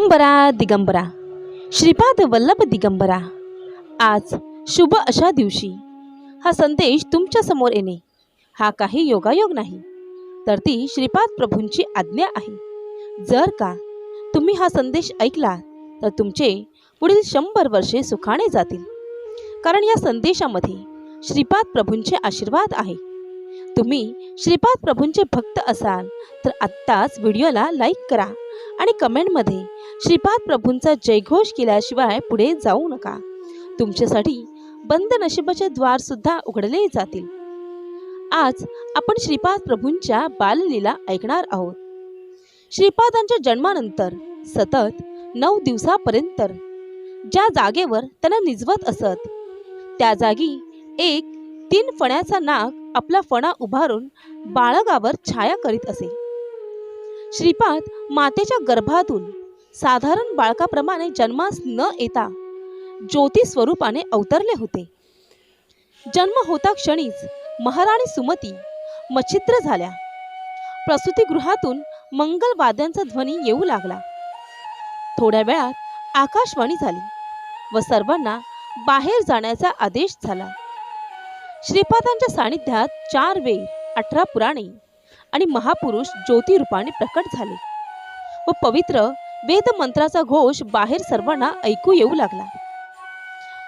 दिगंबरा दिगंबरा. श्रीपाद वल्लभ दिगंबरा. आज शुभ अशा दिवशी. हा संदेश तुमच्यासमोर येणे. हा काही योगायोग नाही. तर ती श्रीपाद प्रभूंची आज्ञा आहे. जर का तुम्ही हा संदेश ऐकला तर तुमचे पुढील शंभर वर्षे सुखाने जातील. कारण या संदेशामध्ये श्रीपाद प्रभूंचे आशीर्वाद आहे. तुम्ही श्रीपाद प्रभूंचे भक्त असाल तर आत्ताच व्हिडिओला लाईक करा. आणि कमेंटमध्ये श्रीपाद प्रभूंचा जयघोष केल्याशिवाय पुढे जाऊ नका. तुमच्यासाठी बंद नशिबाचे द्वार सुद्धा उघडले जातील. आज आपण श्रीपाद प्रभूंच्या बाललीला ऐकणार आहोत. श्रीपादांच्या जन्मानंतर सतत नऊ दिवसापर्यंत ज्या जागेवर त्यांना निजवत असत त्या जागी एक तीन फण्याचा नाग आपला फणा उभारून बाळगावर छाया करीत असे. श्रीपाद मातेच्या गर्भातून साधारण बाळकाप्रमाणे जन्मास न येता ज्योती स्वरूपाने अवतरले होते. जन्म होता क्षणीच महाराणी सुमती मच्छिद्र झाल्या. प्रसूतीगृहातून मंगल वाद्यांचा ध्वनी येऊ लागला. थोड्या वेळात आकाशवाणी झाली व सर्वांना बाहेर जाण्याचा आदेश झाला. श्रीपादांच्या सानिध्यात चार वेळ अठरा पुराणे आणि महापुरुष ज्योतिरूपाने प्रकट झाले. व पवित्र वेद मंत्राचा घोष बाहेर सर्वांना ऐकू येऊ लागला.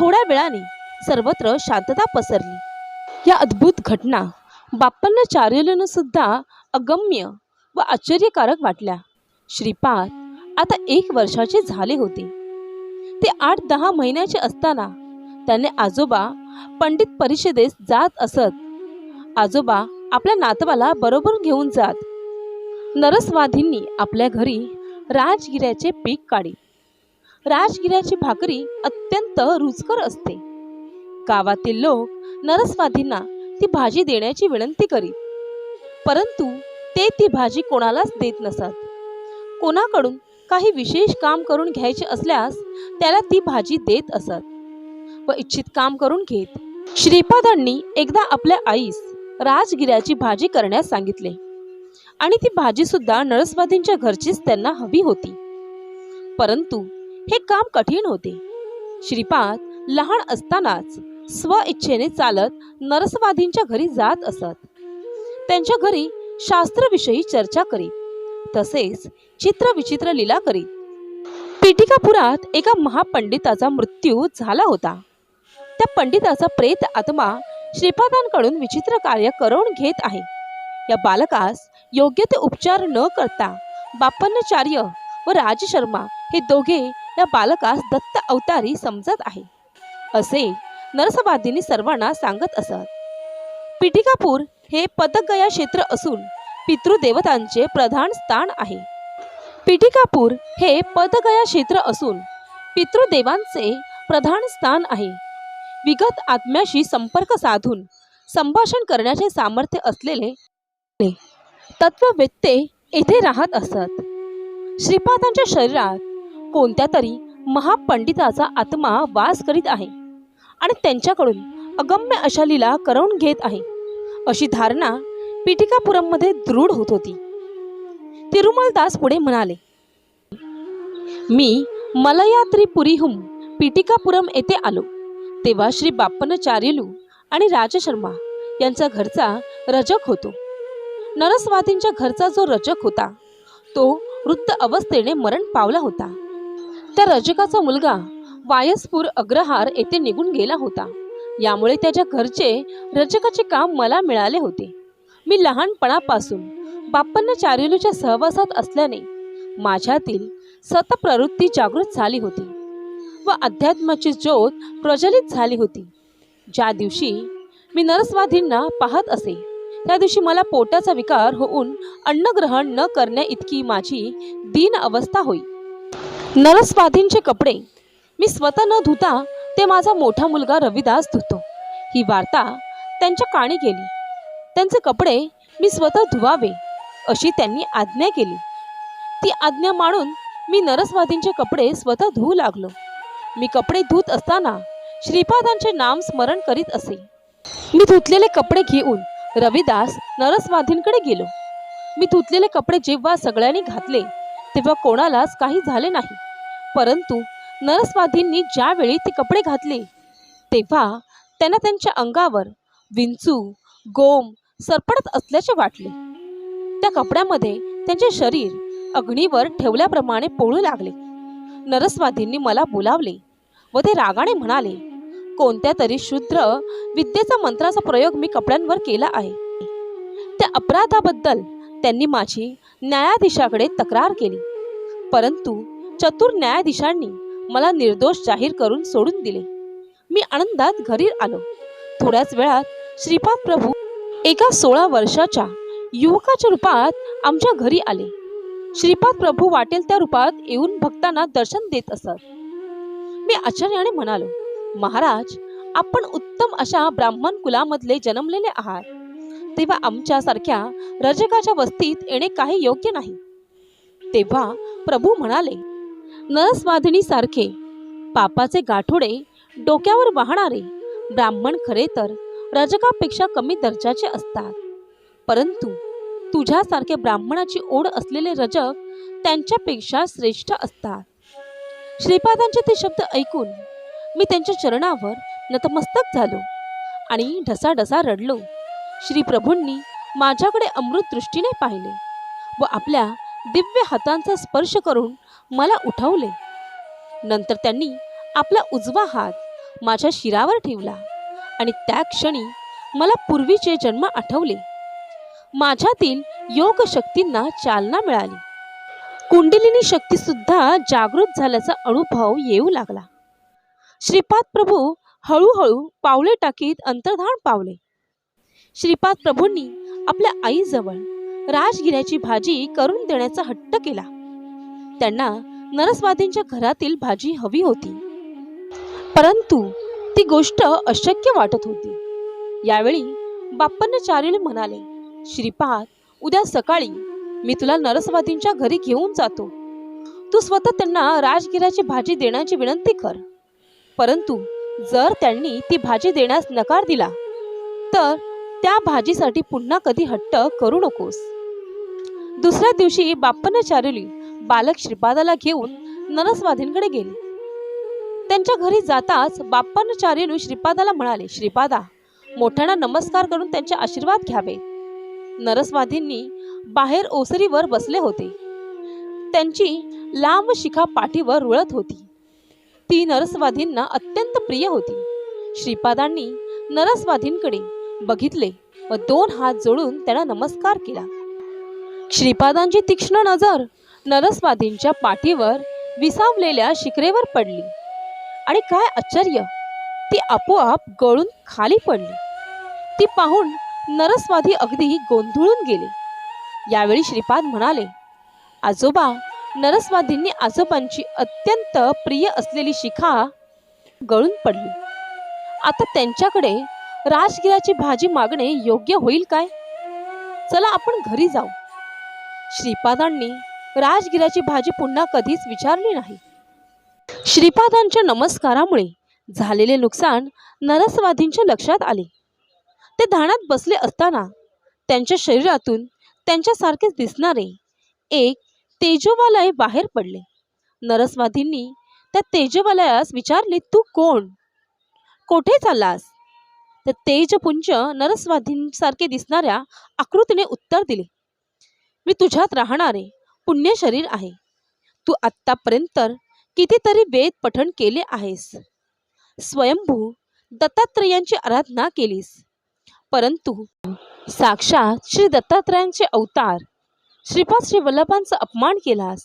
थोड्या वेळाने सर्वत्र शांतता पसरली. या अद्भुत घटना बाप्पांना सुद्धा अगम्य व आश्चर्यकारक वाटल्या. श्रीपाद आता एक वर्षाचे झाले होते. ते आठ दहा महिन्याचे असताना त्याने आजोबा पंडित परिषदेस जात असत. आजोबा आपल्या नातवाला बरोबर घेऊन जात. नरसवाधींनी आपल्या घरी राजगिऱ्याचे पीक काढी. राजगिऱ्याची भाकरी अत्यंत रुचकर असते. गावातील लोक नरसवाधींना ती भाजी देण्याची विनंती करीत. परंतु ते ती भाजी कोणालाच देत नसत. कोणाकडून काही विशेष काम करून घ्यायचे असल्यास त्याला ती भाजी देत असत. व इच्छित काम करून घेत. श्रीपादांनी एकदा आपल्या आईस राजगिऱ्याची भाजी करण्यास सांगितले. आणि ती भाजी सुद्धा नरसवादींच्या घरचीच त्यांना हवी होती. परंतु हे काम कठीण होते. श्रीपाद लहान असतानाच स्व इच्छेने चालत नरसवादींच्या घरी जात असत. त्यांच्या घरी शास्त्रविषयी चर्चा करीत तसेच चित्र विचित्र लीला करीत. पीठिकापुरात एका महापंडिताचा मृत्यू झाला होता. त्या पंडिताचा प्रेत आत्मा श्रीपादांकडून विचित्र कार्य करून घेत आहे. या बालकास योग्य ते उपचार न करता बापन्नचार्य व राजशर्मा हे दोघे या बालकास दत्त अवतारी समजत आहे. असे नरसवादींनी सर्वांना सांगत असत. पिटिकापूर हे पदगया क्षेत्र असून पितृदेवतांचे प्रधान स्थान आहे. पिटिकापूर हे पदगया क्षेत्र असून पितृदेवांचे प्रधान स्थान आहे. विगत आत्म्याशी संपर्क साधून संभाषण करण्याचे सामर्थ्य असलेले तत्ववेत्ते येथे राहत असत. श्रीपादांच्या शरीरात कोणत्या तरी महापंडिताचा आत्मा वास करीत आहे आणि त्यांच्याकडून अगम्य अशा लीला करवून घेत आहे अशी धारणा पिटिकापुरममध्ये दृढ होत होती. तिरुमलदास पुढे म्हणाले मी मलयात्रिपुरीहून पिटिकापुरम येथे आलो. तेव्हा श्री बाप्पनचार्यलू आणि राजशर्मा यांचा घरचा रजक होतो. नरस्वातींच्या घरचा जो रजक होता तो वृद्ध अवस्थेने मरण पावला होता. त्या रजकाचा मुलगा वायसपूर अग्रहार येथे निघून गेला होता. यामुळे त्याच्या घरचे रजकाचे काम मला मिळाले होते. मी लहानपणापासून बाप्पन्नचार्युलूच्या सहवासात असल्याने माझ्यातील सतप्रवृत्ती जागृत झाली होती. व अध्यात्माची ज्योत प्रज्वलित झाली होती. ज्या दिवशी मी नरसवाधींना पाहत असे त्या दिवशी मला पोटाचा विकार होऊन अन्नग्रहण न करण्या इतकी माझी दीन अवस्था होई. नरसवाधींचे कपडे मी स्वतः न धुता ते माझा मोठा मुलगा रविदास धुतो. ही वार्ता त्यांच्या काणी गेली. त्यांचे कपडे मी स्वतः धुवावे अशी त्यांनी आज्ञा केली. ती आज्ञा मानून मी नरसवादींचे कपडे स्वतः धुवू लागलो. मी कपडे धुत असताना श्रीपादांचे नाम स्मरण करीत असे. मी धुतलेले कपडे घेऊन रविदास नरसवाधींकडे गेलो. मी धुतलेले कपडे जेव्हा सगळ्यांनी घातले तेव्हा कोणालाच काही झाले नाही. परंतु नरसवाधींनी ज्यावेळी ते कपडे घातले तेव्हा त्यांना त्यांच्या अंगावर विंचू गोम सरपडत असल्याचे वाटले. त्या कपड्यामध्ये त्यांचे शरीर अग्नीवर ठेवल्याप्रमाणे पोळू लागले. नरसवाधींनी मला बोलावले व ते रागाने म्हणाले कोणत्या तरी शूद्र विद्येचा मंत्राचा प्रयोग मी कपड्यांवर केला आहे. त्या अपराधाबद्दल त्यांनी माझी न्यायाधीशाकडे तक्रार केली. परंतु चतुर न्यायाधीशांनी मला निर्दोष जाहीर करून सोडून दिले. मी आनंदात घरी आलो. थोड्याच वेळात श्रीपाद प्रभू एका सोळा वर्षाच्या युवकाच्या रूपात आमच्या घरी आले. श्रीपाद प्रभू वाटेल त्या रूपात येऊन भक्तांना दर्शन देत असत. मी आश्चर्याने म्हणालो महाराज आपण उत्तम अशा ब्राह्मण कुलामधले जन्मलेले आहात. तेव्हा आमच्यासारख्या रजकाच्या वस्तीत येणे काही योग्य नाही. तेव्हा प्रभू म्हणाले नरस्वाधिनी सारखे पापाचे गाठोडे डोक्यावर वाहणारे ब्राह्मण खरे तर रजकापेक्षा कमी दर्जाचे असतात. परंतु तुझ्यासारखे ब्राह्मणाची ओढ असलेले रजक त्यांच्यापेक्षा श्रेष्ठ असतात. श्रीपादांचे ते शब्द ऐकून मी त्यांच्या चरणावर नतमस्तक झालो आणि ढसाढसा रडलो. श्री प्रभूंनी माझ्याकडे अमृत दृष्टीने पाहिले व आपल्या दिव्य हातांचा स्पर्श करून मला उठवले. नंतर त्यांनी आपला उजवा हात माझ्या शिरावर ठेवला आणि त्या क्षणी मला पूर्वीचे जन्म आठवले. माझ्यातील योग शक्तींना चालना मिळाली. कुंडलिनी शक्ती सुद्धा जागृत झाल्याचा अनुभव येऊ लागला. श्रीपाद प्रभू हळूहळू पावले टाकीत अंतर्धान पावले. श्रीपाद प्रभूंनी आपल्या आईजवळ राजगिऱ्याची भाजी करून देण्याचा हट्ट केला. त्यांना नरसवादींच्या घरातील भाजी हवी होती. परंतु ती गोष्ट अशक्य वाटत होती. यावेळी बाप्पांचार्युले म्हणाले श्रीपाद उद्या सकाळी मी तुला नरसवादींच्या घरी घेऊन जातो. तू स्वतः त्यांना राजगिराची भाजी देण्याची विनंती कर. परंतु जर त्यांनी ती भाजी देण्यास नकार दिला तर त्या भाजीसाठी पुन्हा कधी हट्ट करू नकोस. दुसऱ्या दिवशी बाप्पनाचार्युली बालक श्रीपादाला घेऊन नरसवादींकडे गेले. त्यांच्या घरी जाताच बाप्पानाचार्युली श्रीपादाला म्हणाले श्रीपादा मोठ्यांना नमस्कार करून त्यांचे आशीर्वाद घ्यावे. नरसवादींनी बाहेर ओसरीवर बसले होते. त्यांची लांब शिखा पाठीवर रुळत होती. ती नरसवाधींना अत्यंत प्रिय होती. श्रीपादांनी नरसवाधींकडे बघितले व दोन हात जोडून त्यांना नमस्कार केला. श्रीपादांची तीक्ष्ण नजर नरसवादींच्या पाठीवर विसावलेल्या शिखरेवर पडली. आणि काय आश्चर्य! ती आपोआप गळून खाली पडली. ती पाहून नरसवादी अगदी गोंधळून गेले. यावेळी श्रीपाद म्हणाले आजोबा नरसवादींनी आजोबांची अत्यंत प्रिय असलेली शिखा गळून पडली. आता त्यांच्याकडे राजगिराची भाजी मागणे योग्य होईल काय? चला आपण घरी जाऊ. श्रीपादांनी राजगिराची भाजी पुन्हा कधीच विचारली नाही. श्रीपादांच्या नमस्कारामुळे झालेले नुकसान नरसवादींच्या लक्षात आले. ते ध्यानात बसले असताना त्यांच्या शरीरातून त्यांच्यासारखेच दिसणारे. एक तेजोवालय बाहेर पडले. नरस्वाधींनी त्या तेजोवालयास विचारले तू कोण? कोठे चाललास? तर तेजपुंज नरस्वाधींसारखे दिसणाऱ्या आकृतीने उत्तर दिले मी तुझ्यात राहणारे पुण्य शरीर आहे. तू आत्तापर्यंत कितीतरी वेद पठण केले आहेस. स्वयंभू दत्तात्रयांची आराधना केलीस. परंतु साक्षात श्री दत्तात्रयांचे अवतार श्रीपाद श्री वल्लभांचा अपमान केलास.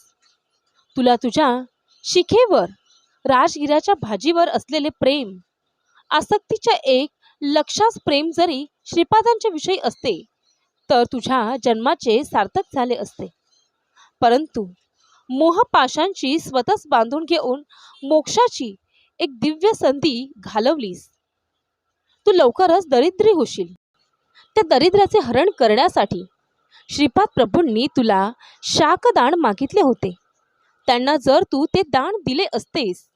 तुला तुझ्या शिखेवर राजगिराच्या भाजीवर असलेले प्रेम आसक्तीच्या एक लक्षास प्रेम जरी श्रीपादांच्या विषयी असते तर तुझ्या जन्माचे सार्थक झाले असते. परंतु मोहपाशांची स्वतःच बांधून घेऊन मोक्षाची एक दिव्य संधी घालवलीस. तू लवकरच दरिद्री होशील. त्या दरिद्राचे हरण करण्यासाठी श्रीपाद प्रभूंनी तुला शाकदान मागितले होते. त्यांना जर तू ते दान दिले असतेस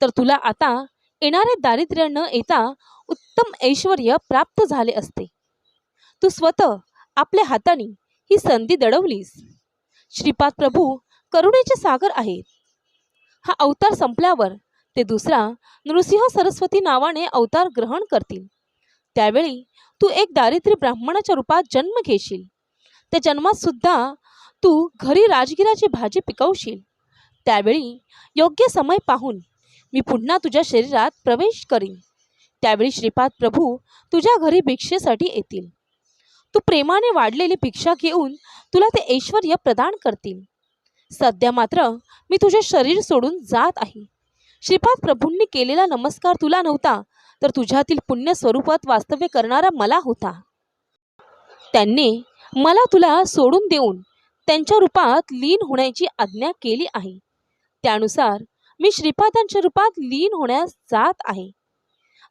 तर तुला आता येणारे दारिद्र्य न येता उत्तम ऐश्वर प्राप्त झाले असते. तू स्वतः आपल्या हाताने ही संधी दडवलीस. श्रीपाद प्रभू करुणेचे सागर आहेत. हा अवतार संपल्यावर ते दुसरा नृसिंह सरस्वती नावाने अवतार ग्रहण करतील. त्यावेळी तू एक दारिद्र्य ब्राह्मणाच्या रूपात जन्म घेशील. त्या जन्मात सुद्धा तू घरी राजगिराची भाजी पिकवशील. त्यावेळी योग्य समय पाहून मी पुन्हा तुझ्या शरीरात प्रवेश करीन. त्यावेळी श्रीपाद प्रभू तुझ्या घरी भिक्षेसाठी येतील. तू प्रेमाने वाढलेली भिक्षा घेऊन तुला ते ऐश्वर प्रदान करतील. सध्या मात्र मी तुझे शरीर सोडून जात आहे. श्रीपाद प्रभूंनी केलेला नमस्कार तुला नव्हता तर तुझ्यातील पुण्य स्वरूपात वास्तव्य करणारा मला होता. त्यांनी मला तुला सोडून देऊन त्यांच्या रूपात लीन होण्याची आज्ञा केली आहे. त्यानुसार मी श्रीपादांच्या रूपात लीन होण्यास जात आहे.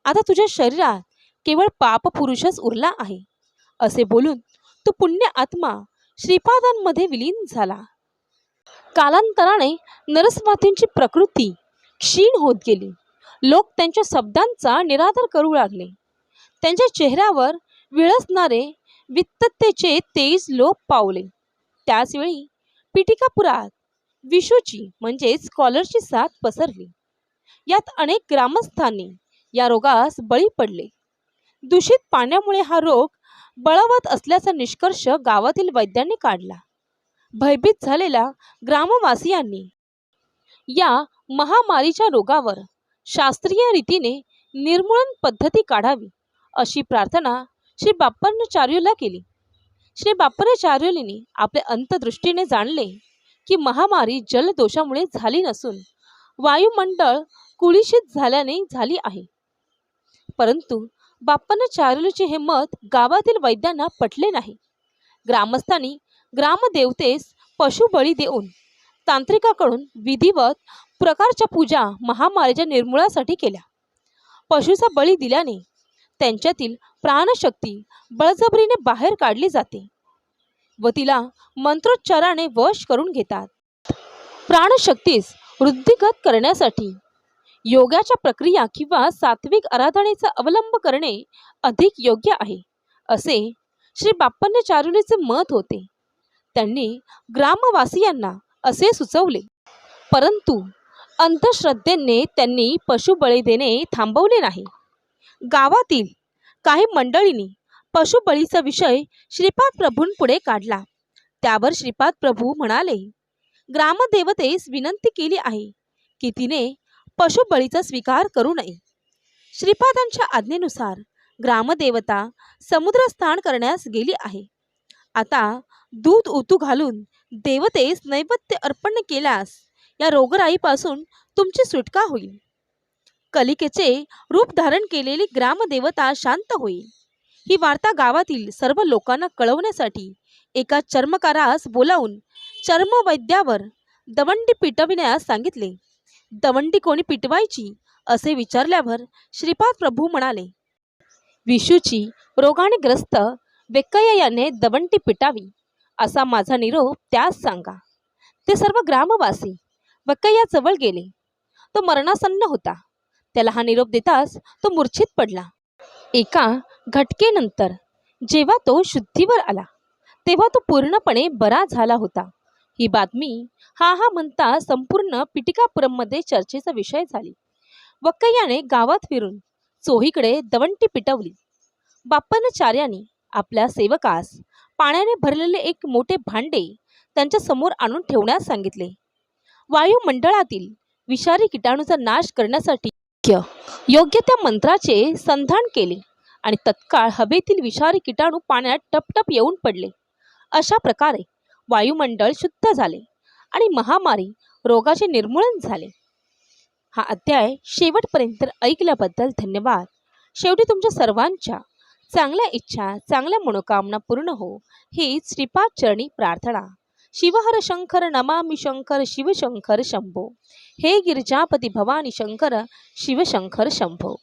आता तुझ्या शरीरात केवळ पाप पुरुषच उरला आहे. असे बोलून तो पुण्य आत्मा श्रीपादांमध्ये विलीन झाला. कालांतराने नरस्वातींची प्रकृती क्षीण होत गेली. लोक त्यांच्या शब्दांचा निरादर करू लागले. त्यांच्या चेहऱ्यावर विळसणारे वित्ततेचे तेज लोप पावले. त्याचवेळी पिटिकापुरात विषूची म्हणजेच कॉलरची साथ पसरली. यात अनेक ग्रामस्थांनी या रोगास बळी पडले. दूषित पाण्यामुळे हा रोग बळवत असल्याचा निष्कर्ष गावातील वैद्यांनी काढला. भयभीत झालेल्या ग्रामवासियांनी या महामारीच्या रोगावर शास्त्रीय रीतीने निर्मूलन पद्धती काढावी अशी प्रार्थना श्री बाप्पांचार्यूला केली. श्री बाप्पाचार्युलींनी आपल्या अंतदृष्टीने जाणले की महामारी जलदोषामुळे झाली नसून वायुमंडळ कुळीशीत झाल्याने झाली आहे. परंतु बाप्पांचार्युलीचे हे मत गावातील वैद्यांना पटले नाही. ग्रामस्थांनी ग्रामदेवतेस पशुबळी देऊन तांत्रिकाकडून विधिवत प्रकारच्या पूजा महामारीच्या निर्मूळासाठी केल्या. पशुचा बळी दिल्याने त्यांच्यातील प्राणशक्ती बळजबरीने बाहेर काढली जाते व तिला मंत्रोच्चाराने वश करून घेतात. प्राणशक्तीस वृद्धिगत करण्यासाठी योगाच्या प्रक्रिया किंवा सात्विक आराधनेचा अवलंब करणे अधिक योग्य आहे असे श्री बाप्पांचार्युलीचे मत होते. त्यांनी ग्रामवासियांना असे सुचवले. परंतु अंधश्रद्धेने त्यांनी पशुबळी देणे थांबवले नाही. गावातील काही मंडळींनी पशुबळीचा विषय श्रीपाद प्रभूंपुढे काढला. त्यावर श्रीपाद प्रभू म्हणाले ग्रामदेवतेस विनंती केली आहे की तिने पशुबळीचा स्वीकार करू नये. श्रीपादांच्या आज्ञेनुसार ग्रामदेवता समुद्रस्थान करण्यास गेली आहे. आता दूध ओतू घालून देवतेस नैवेद्य अर्पण केल्यास या रोगराईपासून तुमची सुटका होईल. कलिकेचे रूप धारण केलेली ग्रामदेवता शांत होईल. ही वार्ता गावातील सर्व लोकांना कळवण्यासाठी एका चर्मकारास बोलावून चर्मवैद्यावर दवंडी पिटविण्यास सांगितले. दवंडी कोणी पिटवायची? असे विचारल्यावर श्रीपाद प्रभू म्हणाले विशूची रोगाने ग्रस्त वेक्कय्या याने दवंडी पिटावी. असा माझा निरोप त्यास सांगा. ते सर्व ग्रामवासी वक्कय्याजवळ गेले. तो मरणासन्न होता. त्याला हा निरोप देताच तो मूर्छित पडला. एका घटकेनंतर जेव्हा तो शुद्धीवर आला तेव्हा तो पूर्णपणे बरा झाला होता. ही बातमी हा हा म्हणता संपूर्ण पिटिकापुरममध्ये चर्चेचा विषय झाली. वक्कय्याने गावात फिरून चोहीकडे दवंटी पिटवली. बाप्पानाचार्याने आपल्या सेवकास पाण्याने भरलेले एक मोठे भांडे त्यांच्यासमोर आणून ठेवण्यास सांगितले. वायुमंडळातील विषारी किटाणूचा नाश करण्यासाठी योग्य त्या मंत्राचे संधान केले आणि तत्काळ हवेतील विषारी किटाणू पाण्यात टपटप येऊन पडले. अशा प्रकारे वायुमंडळ शुद्ध झाले आणि महामारी रोगाचे निर्मूलन झाले. हा अध्याय शेवटपर्यंत ऐकल्याबद्दल धन्यवाद. शेवटी तुमच्या सर्वांच्या चांगल्या इच्छा चांगल्या मनोकामना पूर्ण हो. ही श्रीपाद चरणी प्रार्थना. शिवहर शंकर नमामि शंकर शिवशंकर शंभो. हे गिरिजापती भवानी शंकर शिवशंकर शंभो.